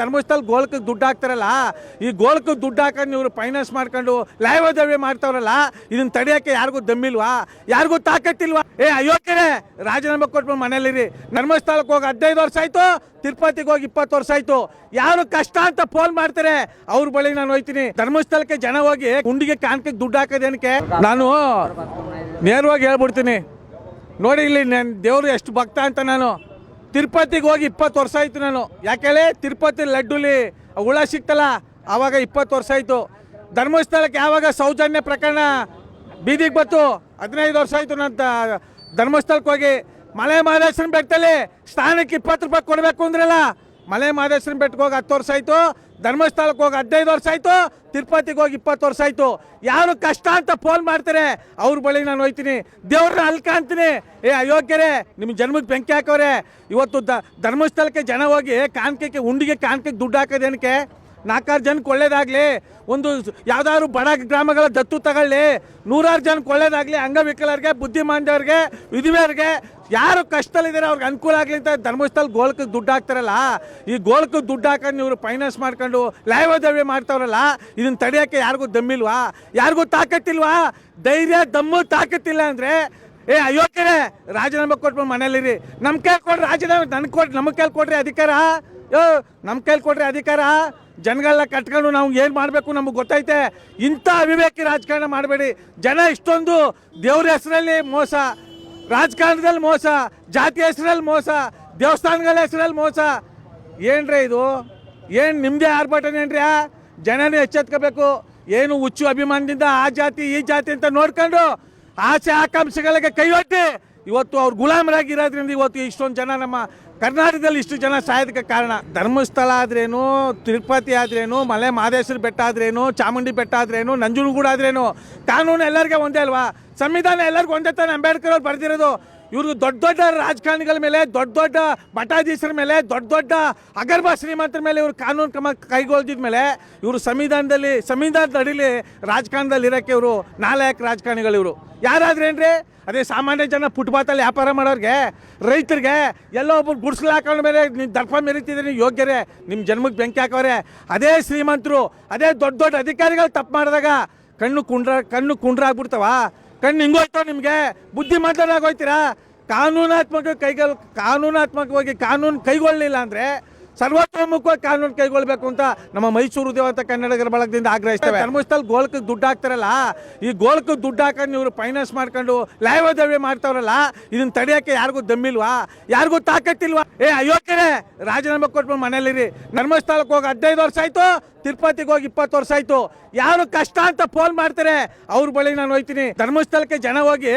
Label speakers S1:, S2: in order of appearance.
S1: ಧರ್ಮಸ್ಥಳ ಗೋಳಕ್ಕೆ ದುಡ್ಡು ಹಾಕ್ತಾರಲ್ಲ, ಈ ಗೋಳಕ್ಕೆ ದುಡ್ಡು ಹಾಕೊಂಡು ಇವರು ಫೈನಾನ್ಸ್ ಮಾಡ್ಕೊಂಡು ಲಾಯವಾದವ್ಯ ಮಾಡ್ತಾವ್ರಲ್ಲ, ಇದನ್ನ ತಡೆಯೋಕ್ಕೆ ಯಾರಿಗೂ ದಮ್ಮಿಲ್ವಾ? ಯಾರಿಗೂ ತಾಕತ್ತಿಲ್ವಾ? ಏ ಅಯೋಧ್ಯೆ ರಾಜೀನಾಮೆ ಕೊಟ್ಬಿಟ್ಟು ಮನೇಲಿರಿ ಧರ್ಮಸ್ಥಳಕ್ಕೆ ಹೋಗಿ ಹದಿನೈದು ವರ್ಷ ಆಯ್ತು, ತಿರುಪತಿಗೆ ಹೋಗಿ ಇಪ್ಪತ್ತು ವರ್ಷ ಆಯ್ತು. ಯಾರು ಕಷ್ಟ ಅಂತ ಫೋನ್ ಮಾಡ್ತಾರೆ, ಅವ್ರ ಬಳಿ ನಾನು ಹೋಯ್ತೀನಿ. ಧರ್ಮಸ್ಥಳಕ್ಕೆ ಜನ ಹೋಗಿ ಗುಂಡಿಗೆ ಕಾಣ್ಕಕ್ಕೆ ದುಡ್ಡು ಹಾಕೋದೇನಕ್ಕೆ ನಾನು ನೇರವಾಗಿ ಹೇಳ್ಬಿಡ್ತೀನಿ. ನೋಡಿ ಇಲ್ಲಿ ನಾನು ದೇವರು ಎಷ್ಟು ಭಕ್ತ ಅಂತ ನಾನು. ತಿರುಪತಿಗೆ ಹೋಗಿ ಇಪ್ಪತ್ತು ವರ್ಷ ಆಯ್ತು ನಾನು. ಯಾಕೇಳಿ ತಿರುಪತಿ ಲಡ್ಡುಲಿ ಹುಳ ಸಿಕ್ತಲ್ಲ, ಆವಾಗ ಇಪ್ಪತ್ತು ವರ್ಷ ಆಯ್ತು. ಧರ್ಮಸ್ಥಳಕ್ಕೆ ಯಾವಾಗ ಸೌಜನ್ಯ ಪ್ರಕರಣ ಬೀದಿಗೆ ಬಂತು, ಹದಿನೈದು ವರ್ಷ ಆಯ್ತು ದ- ಧರ್ಮಸ್ಥಳಕ್ಕೆ ಹೋಗಿ. ಮಲೆ ಮಹದೇಶ್ವರನ ಬೆಟ್ಟದಲ್ಲಿ ಸ್ಥಾನಕ್ಕೆ ಇಪ್ಪತ್ತು ರೂಪಾಯಿ ಕೊಡಬೇಕು ಅಂದ್ರಲ್ಲ ಮಲೆ ಮಹದೇಶ್ವರ ಬೆಟ್ಟಕ್ಕೆ ಹೋಗಿ ಹತ್ತು ವರ್ಷ ಆಯಿತು, ಧರ್ಮಸ್ಥಳಕ್ಕೆ ಹೋಗಿ ಹದಿನೈದು ವರ್ಷ ಆಯಿತು, ತಿರುಪತಿಗೆ ಹೋಗಿ ಇಪ್ಪತ್ತು ವರ್ಷ ಆಯಿತು. ಯಾರು ಕಷ್ಟ ಅಂತ ಫೋನ್ ಮಾಡ್ತಾರೆ, ಅವ್ರ ಬಳಿ ನಾನು ಹೋಯ್ತೀನಿ, ದೇವ್ರನ್ನ ಅಲ್ಕಾಂತೀನಿ ಏ ಅಯೋಗ್ಯರೇ ನಿಮ್ಮ ಜನ್ಮಕ್ಕೆ ಬೆಂಕಿ ಹಾಕೋರೆ ಇವತ್ತು ದ, ಧರ್ಮಸ್ಥಳಕ್ಕೆ ಜನ ಹೋಗಿ ಕಾಣಿಕೆ ಉಂಡಿಗೆ ಕಾಣಿಕೆಗೆ ದುಡ್ಡು ಹಾಕೋದೇನಕ್ಕೆ ನಾಲ್ಕಾರು ಜನಕ್ಕೆ ಒಳ್ಳೇದಾಗಲಿ, ಒಂದು ಯಾವುದಾದ್ರು ಬಡ ಗ್ರಾಮಗಳ ದತ್ತು ತಗೊಳ್ಳಿ. ನೂರಾರು ಜನಕ್ಕೆ ಒಳ್ಳೇದಾಗಲಿ, ಅಂಗವಿಕಲರಿಗೆ ಬುದ್ಧಿಮಾಂದ್ಯವ್ರಿಗೆ ವಿಧವೆಯರಿಗೆ ಯಾರು ಕಷ್ಟದಲ್ಲಿದ್ದಾರೆ ಅವ್ರಿಗೆ ಅನುಕೂಲ ಆಗಲಿ ಅಂತ ಧರ್ಮಸ್ಥಳ ಗೋಳಕ್ಕೆ ದುಡ್ಡು ಹಾಕ್ತಾರಲ್ಲ, ಈ ಗೋಳಕ್ಕೆ ದುಡ್ಡು ಹಾಕೊಂಡು ಇವರು ಫೈನಾನ್ಸ್ ಮಾಡ್ಕೊಂಡು ಲಾಯವದವ್ಯ ಮಾಡ್ತಾವ್ರಲ್ಲ, ಇದನ್ನ ತಡೆಯೋಕ್ಕೆ ಯಾರಿಗೂ ದಮ್ಮಿಲ್ವಾ? ಯಾರಿಗೂ ತಾಕತ್ತಿಲ್ವಾ? ಧೈರ್ಯ, ದಮ್ಮು, ತಾಕತ್ತಿಲ್ಲ ಅಂದರೆ, ಏ ಅಯೋಗ್ಯರೇ ರಾಜೀನಾಮೆ ಕೊಟ್ಬಿಟ್ಟು ಮನೇಲಿರಿ ನಮ್ಮ ಕೈಲಿ ಕೊಡ್ರಿ ರಾಜೀನಾಮೆ ನನಗೆ ಕೊಡ್ರಿ ನಮ್ಮ ಕೈಲಿ ಕೊಡ್ರಿ ಅಧಿಕಾರ. ಯೋ ನಮ್ಮ ಕೈಲಿ ಕೊಡ್ರಿ ಅಧಿಕಾರ. ಜನಗಳನ್ನ ಕಟ್ಕೊಂಡು ನಾವು ಏನು ಮಾಡಬೇಕು ನಮಗೆ ಗೊತ್ತೈತೆ. ಇಂಥ ಅವಿವೇಕಿ ರಾಜಕಾರಣ ಮಾಡಬೇಡಿ. ಜನ ಇಷ್ಟೊಂದು ದೇವ್ರ ಹೆಸರಲ್ಲಿ ಮೋಸ. ರಾಜಕಾರಣದಲ್ಲಿ ಮೋಸ, ಜಾತಿ ಹೆಸರಲ್ಲಿ ಮೋಸ, ದೇವಸ್ಥಾನಗಳ ಹೆಸರಲ್ಲಿ ಮೋಸ. ಏನ್ರಿ ಇದು? ಏನು ನಿಮ್ಮದೇ ಆರ್ಭಟನೇನ್ರಿ ಜನನೇ ಎಚ್ಚೆತ್ಕೋಬೇಕು. ಏನು ಹುಚ್ಚು ಅಭಿಮಾನದಿಂದ ಆ ಜಾತಿ, ಈ ಜಾತಿ ಅಂತ ನೋಡ್ಕೊಂಡು ಆಸೆ ಆಕಾಂಕ್ಷೆಗಳಿಗೆ ಕೈಯೊಡ್ಡಿ. ಇವತ್ತು ಅವ್ರು ಗುಲಾಮರಾಗಿರೋದ್ರಿಂದ ಇವತ್ತು ಇಷ್ಟೊಂದು ಜನ ನಮ್ಮ ಕರ್ನಾಟಕದಲ್ಲಿ ಇಷ್ಟು ಜನ ಸಾಯೋದಕ್ಕೆ ಕಾರಣ. ಧರ್ಮಸ್ಥಳ ಆದ್ರೇನು, ತಿರುಪತಿ ಆದ್ರೇನು, ಮಲೆ ಮಹದೇಶ್ವರ ಬೆಟ್ಟ ಆದ್ರೇನು, ಚಾಮುಂಡಿ ಬೆಟ್ಟ ಆದ್ರೇನು, ನಂಜನಗೂಡು ಆದ್ರೇನು, ಕಾನೂನು ಎಲ್ಲರಿಗೆ ಒಂದೇ ಅಲ್ವಾ? ಸಂವಿಧಾನ ಎಲ್ಲರಿಗೂ ಒಂದೇ ತಾನೆ ಅಂಬೇಡ್ಕರ್ ಅವ್ರು ಬರೆದಿರೋದು. ಇವ್ರಿಗೆ ದೊಡ್ಡ ದೊಡ್ಡ ರಾಜಕಾರಣಿಗಳ ಮೇಲೆ, ದೊಡ್ಡ ದೊಡ್ಡ ಮಠಾಧೀಶರ ಮೇಲೆ, ದೊಡ್ಡ ದೊಡ್ಡ ಅಗರ್ಭ ಶ್ರೀಮಂತರ ಮೇಲೆ ಇವರು ಕಾನೂನು ಕ್ರಮ ಕೈಗೊಳ್ದಿದ ಮೇಲೆ ಇವರು ಸಂವಿಧಾನದಲ್ಲಿ, ಸಂವಿಧಾನದ ಅಡಿಲಿ ರಾಜಕಾರಣದಲ್ಲಿ ಇರೋಕ್ಕೆ ಇವರು ನಾಲಾಯಕ ರಾಜಕಾರಣಿಗಳು ಇವರು. ಯಾರಾದ್ರೇನ್ರಿ ಅದೇ ಸಾಮಾನ್ಯ ಜನ ಫುಟ್ಪಾತಲ್ಲಿ ವ್ಯಾಪಾರ ಮಾಡೋರಿಗೆ, ರೈತರಿಗೆ ಎಲ್ಲೋ ಒಬ್ಬರು ಗುಡ್ಸಲು ಹಾಕೊಂಡ ಮೇಲೆ ನೀವು ದರ್ಪ ಮೆರಿತಿದ್ರೆ, ನೀವು ಯೋಗ್ಯರೇ ನಿಮ್ಮ ಜನ್ಮಕ್ಕೆ ಬೆಂಕಿ ಹಾಕೋರೆ ಅದೇ ಶ್ರೀಮಂತರು, ಅದೇ ದೊಡ್ಡ ದೊಡ್ಡ ಅಧಿಕಾರಿಗಳು ತಪ್ಪು ಮಾಡಿದಾಗ ಕಣ್ಣು ಕುಂಡ್ರ ಕಣ್ಣು ಕುಂಡ್ರ ಆಗ್ಬಿಡ್ತಾವ. ಕಣ್ಣು ಹಿಂಗೋಯ್ತೋ ನಿಮಗೆ? ಬುದ್ಧಿ ಮಾತಾಡಾಗೋಯ್ತೀರಾ ಕಾನೂನಾತ್ಮಕ ಕೈಗೊಳ್ ಕಾನೂನಾತ್ಮಕವಾಗಿ ಕಾನೂನು ಕೈಗೊಳ್ಳಲಿಲ್ಲ ಅಂದರೆ ಸರ್ವತೋಮುಖವಾಗಿ ಕಾನೂನು ಕೈಗೊಳ್ಬೇಕು ಅಂತ ನಮ್ಮ ಮೈಸೂರು ದೇವತ ಕನ್ನಡಿಗರ ಬಳಗದಿಂದ ಆಗ್ರಹಿಸ್ತೇವೆ ಧರ್ಮಸ್ಥಳ ಗೋಲ್ಕ್ ದುಡ್ಡು ಹಾಕ್ತಾರಲ್ಲ ಈ ಗೋಲ್ಕ್ ದುಡ್ಡು ಹಾಕೊಂಡು ಇವರು ಫೈನಾನ್ಸ್ ಮಾಡ್ಕೊಂಡು ಲಾಯವಾದವ್ಯ ಮಾಡ್ತಾವ್ರಲ್ಲ ಇದನ್ನ ತಡೆಯೋಕ್ಕೆ ಯಾರಿಗೂ ದಮ್ಮಿಲ್ವಾ? ಯಾರಿಗೂ ತಾಕತ್ತಿಲ್ವಾ? ಏ ಅಯೋಧ್ಯೆ ರಾಜೀನಾಮೆ ಕೊಟ್ಬಿಟ್ಟು ಮನೇಲಿರಿ ಧರ್ಮಸ್ಥಳಕ್ಕೆ ಹೋಗಿ ಹದಿನೈದು ವರ್ಷ ಆಯ್ತು ತಿರುಪತಿಗೆ ಹೋಗಿ ಇಪ್ಪತ್ತು ವರ್ಷ ಆಯ್ತು. ಯಾರು ಕಷ್ಟ ಅಂತ ಫೋನ್ ಮಾಡ್ತಾರೆ ಅವ್ರ ಬಳಿ ನಾನು ಹೋಯ್ತೀನಿ ಧರ್ಮಸ್ಥಳಕ್ಕೆ ಜನ ಹೋಗಿ